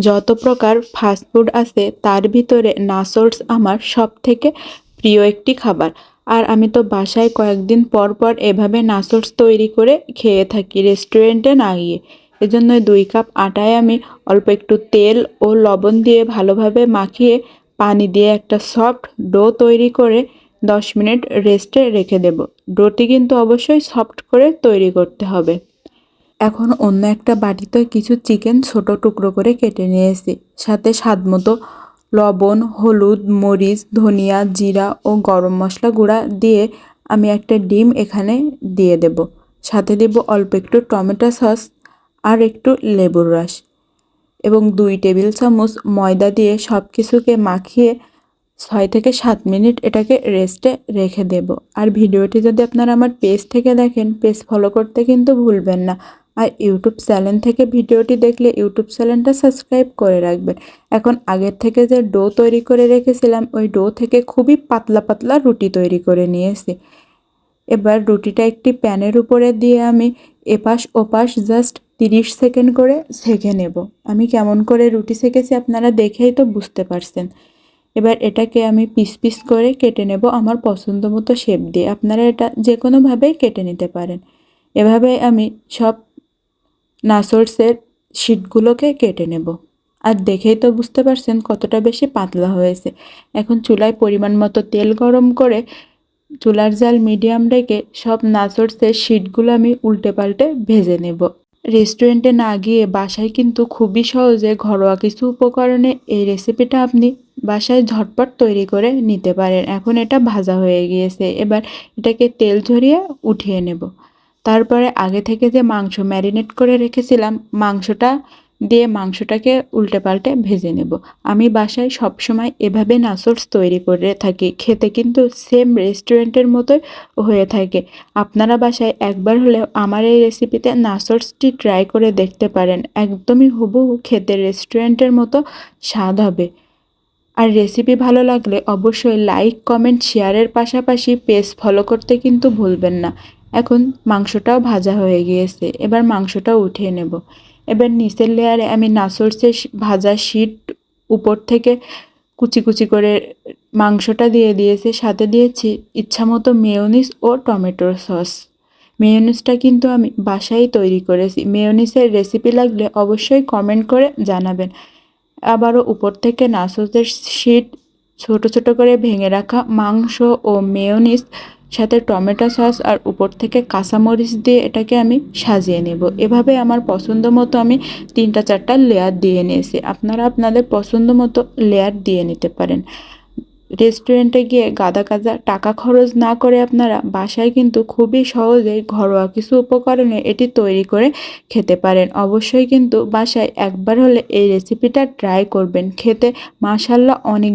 যত প্রকার ফাস্টফুড আছে, তার ভিতরে নাসোলস আমার সব থেকে প্রিয় একটি খাবার। আর আমি তো বাসায় কয়েকদিন পর পর এভাবে নাসোলস তৈরি করে খেয়ে থাকি রেস্টুরেন্টে না গিয়ে। এজন্য দুই কাপ আটায় আমি অল্প একটু তেল ও লবণ দিয়ে ভালোভাবে মাখিয়ে পানি দিয়ে একটা সফট ডো তৈরি করে দশ মিনিট রেস্টে রেখে দেব। ডোটি কিন্তু অবশ্যই সফট করে তৈরি করতে হবে। এখন অন্য একটা বাটিতে কিছু চিকেন ছোট টুকরো করে কেটে নিয়েছি। সাথে স্বাদ মতো লবণ, হলুদ, মরিচ, ধনিয়া, জিরা ও গরম মশলা গুঁড়া দিয়ে আমি একটা ডিম এখানে দিয়ে দেব। সাথে দেব অল্প একটু টমেটো সস আর একটু লেবুর রস এবং দুই টেবিল চামচ ময়দা দিয়ে সব কিছুকে মাখিয়ে ছয় থেকে সাত মিনিট এটাকে রেস্টে রেখে দেব। আর ভিডিওটি যদি আপনারা আমার পেজ থেকে দেখেন, পেজ ফলো করতে কিন্তু ভুলবেন না। আর ইউটিউব চ্যানেল থেকে ভিডিওটি দেখলে ইউটিউব চ্যানেলটা সাবস্ক্রাইব করে রাখবেন। এখন আগের থেকে যে ডো তৈরি করে রেখেছিলাম, ওই ডো থেকে খুবই পাতলা পাতলা রুটি তৈরি করে নিয়েছি। এবার রুটিটা একটি প্যানের উপরে দিয়ে আমি এপাশ ওপাশ জাস্ট তিরিশ সেকেন্ড করে সেঁকে নেব। আমি কেমন করে রুটি সেঁকেছি আপনারা দেখেই তো বুঝতে পারছেন। এবার এটাকে আমি পিস পিস করে কেটে নেব আমার পছন্দ মতো শেপ দিয়ে। আপনারা এটা যে কোনোভাবেই কেটে নিতে পারেন। এভাবে আমি সব নাসোলসের শিটগুলোকে কেটে নেব। আর দেখেই তো বুঝতে পারছেন কতটা বেশি পাতলা হয়েছে। এখন চুলায় পরিমাণ মতো তেল গরম করে চুলার জাল মিডিয়াম রেখে সব নাচড়সের শিটগুলো আমি উল্টে পাল্টে ভেজে নেব। রেস্টুরেন্টে না গিয়ে বাসায় কিন্তু খুবই সহজে ঘরোয়া কিছু উপকরণে এই রেসিপিটা আপনি বাসায় ঝটপট তৈরি করে নিতে পারেন। এখন এটা ভাজা হয়ে গিয়েছে। এবার এটাকে তেল ঝরিয়ে উঠিয়ে নেব। তারপরে আগে থেকে যে মাংস ম্যারিনেট করে রেখেছিলাম, মাংসটা দিয়ে মাংসটাকে উল্টে পাল্টে ভেজে নেব। আমি বাসায় সবসময় এভাবে নাসলস তৈরি করে থাকি, খেতে কিন্তু সেম রেস্টুরেন্টের মতোই হয়ে থাকে। আপনারা বাসায় একবার হলেও আমার এই রেসিপিতে নাসলসটি ট্রাই করে দেখতে পারেন, একদমই হুবহু খেতে রেস্টুরেন্টের মতো স্বাদ হবে। আর রেসিপি ভালো লাগলে অবশ্যই লাইক কমেন্ট শেয়ারের পাশাপাশি পেজ ফলো করতে কিন্তু ভুলবেন না। এখন মাংসটাও ভাজা হয়ে গিয়েছে, এবার মাংসটাও উঠিয়ে নেব। এবার নিচের লেয়ারে আমি নাসরসের ভাজা শিট উপর থেকে কুচি কুচি করে মাংসটা দিয়ে দিয়েছি, সাথে দিয়েছি ইচ্ছা মতো মেয়নিস ও টমেটোর সস। মেয়নিসটা কিন্তু আমি বাসায় তৈরি করেছি। মেয়নিসের রেসিপি লাগলে অবশ্যই কমেন্ট করে জানাবেন। আবারও উপর থেকে নাসসের শিট ছোট ছোট করে ভেঙে রাখা মাংস ও মেয়নিস সাথে টমেটো সস আর উপর থেকে কাঁচামরিচ দিয়ে এটাকে আমি সাজিয়ে নেব। এভাবে আমার পছন্দ মতো আমি তিনটা চারটা লেয়ার দিয়ে নিয়েছি। আপনারা আপনাদের পছন্দ মতো লেয়ার দিয়ে নিতে পারেন। রেস্টুরেন্টে গিয়ে গাদা গাদা টাকা খরচ না করে আপনারা বাসায় কিন্তু খুবই সহজে ঘরোয়া কিছু উপকরণে এটি তৈরি করে খেতে পারেন। অবশ্যই কিন্তু বাসায় একবার হলে এই রেসিপিটা ট্রাই করবেন। খেতে মাসাল্লাহ অনেক